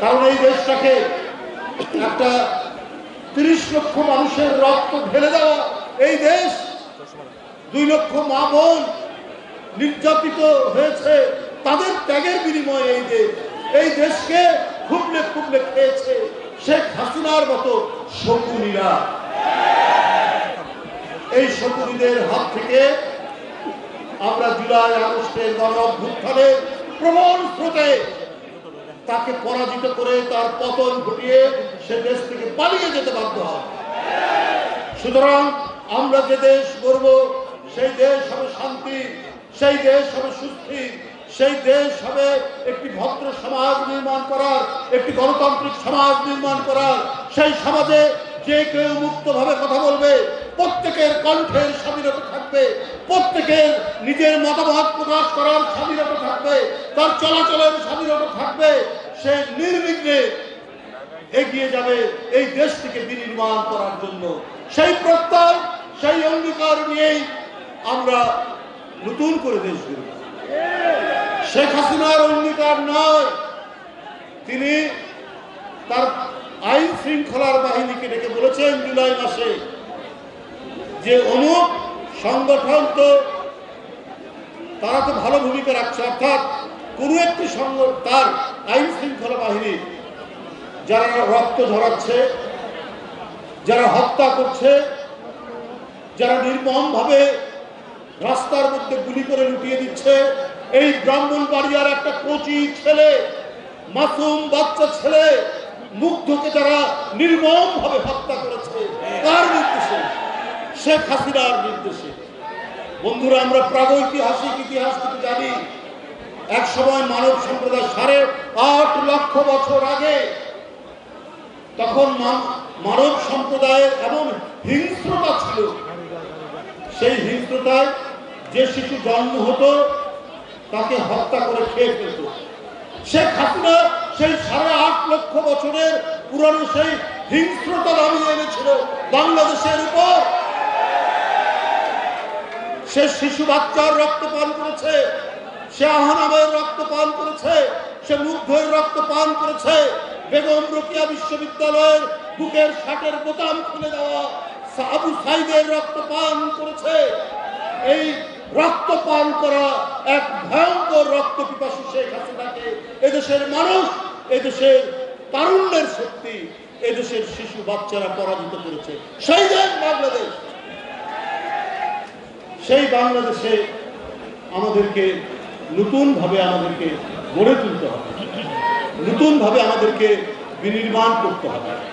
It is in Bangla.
কারণ এই দেশটাকে একটা তিরিশ লক্ষ মানুষের রক্ত ঢেলে দেওয়া এই দেশ। দুই লক্ষ মা বোন নির্যাতিত হয়েছে, তাদের ত্যাগের বিনিময়ে এই দেশ। এই দেশকে খুবলে খুবলে খেয়েছে শেখ হাসিনার মতো শকুনিরা। এই শকুনিদের হাত থেকে আমরা জুলাই আগস্টের গণ অভ্যুত্থানে প্রবল স্রোতে তাকে পরাজিত করে তার পতন ঘটিয়ে সে দেশ থেকে পালিয়ে যেতে বাধ্য হয়। সুতরাং আমরা যে দেশ গড়ব সেই দেশ হবে শান্তি, সেই দেশ হবে সুস্থি, সেই দেশ হবে একটি ভদ্র সমাজ নির্মাণ করার, একটি গণতান্ত্রিক সমাজ নির্মাণ করার। সেই সমাজে যে কেউ মুক্তভাবে কথা বলবে, প্রত্যেকের কণ্ঠের স্বাধীনতা থাকবে, প্রত্যেকের নিজের মতামত প্রকাশ করার স্বাধীনতা থাকবে, তার চলাচলের স্বাধীনতা থাকবে সে নির্বিঘ্নে এগিয়ে যাবে এই দেশটিকে বিনির্মাণ করার জন্য। সেই প্রত্যয়, সেই অঙ্গীকার নিয়েই আমরা নতুন করে দেশ গড়ব। শেখ হাসিনার অঙ্গীকার নয়, তিনি তার আইন শৃঙ্খলার বাহিনীকে ডেকে বলেছেন জুলাই মাসে যে অমুক সংগঠন তো তারা তো ভালো ভূমিকা রাখছে, অর্থাৎ কোনো একটি সংগ তার আইন শৃঙ্খলা বাহিনী যারা রক্ত ঝরাচ্ছে, যারা হত্যা করছে, যারা নির্মমভাবে রাস্তার মধ্যে গুলি করে লুটিয়ে দিচ্ছে, এই ব্রাহ্মণবাড়িয়ার একটা কচি ছেলে, মাসুম বাচ্চা ছেলে, মুগ্ধকে যারা নির্মমভাবে হত্যা করেছে, তার নির্দেশে, শেখ হাসিনার নির্দেশে। বন্ধুরা, আমরা প্রাগৈতিহাসিক ইতিহাস থেকে জানি এক সময় মানব সম্প্রদায় সাড়ে আট লক্ষ বছর আগে, তখন মানব সম্প্রদায়ের এমন হিংস্রতা ছিল। সেই হিংস্রতায় যে শিশু জন্ম হতো, তাকে হত্যা করে খেয়ে ফেলত। শেখ হাসিনা সেই সাড়ে আট লক্ষ বছরের পুরানো সেই হিংস্রতা নামিয়ে এনেছিল বাংলাদেশের উপর। সে শিশু বাচ্চার রক্ত পান করেছে সে আহানামের রক্ত পান করেছে, সে মুগ্ধের রক্ত পান করেছে। বেগম রোকিয়া বিশ্ববিদ্যালয়ের বুকের শার্টের বোতাম খুলে দেওয়া আবু সাইদের রক্ত পান করেছে। এই রক্ত পান করা এক ভয়ঙ্কর রক্ত পিপাসু শেখ হাসিনাকে এদেশের মানুষ, এদেশের তারুণ্যের শক্তি, এদেশের শিশু বাচ্চারা পরাজিত করেছে। সেই দেশ বাংলাদেশ। সেই বাংলাদেশে আমাদেরকে নতুনভাবে আমাদেরকে গড়ে তুলতে হবে। নতুনভাবে আমাদেরকে বিনির্মাণ করতে হবে।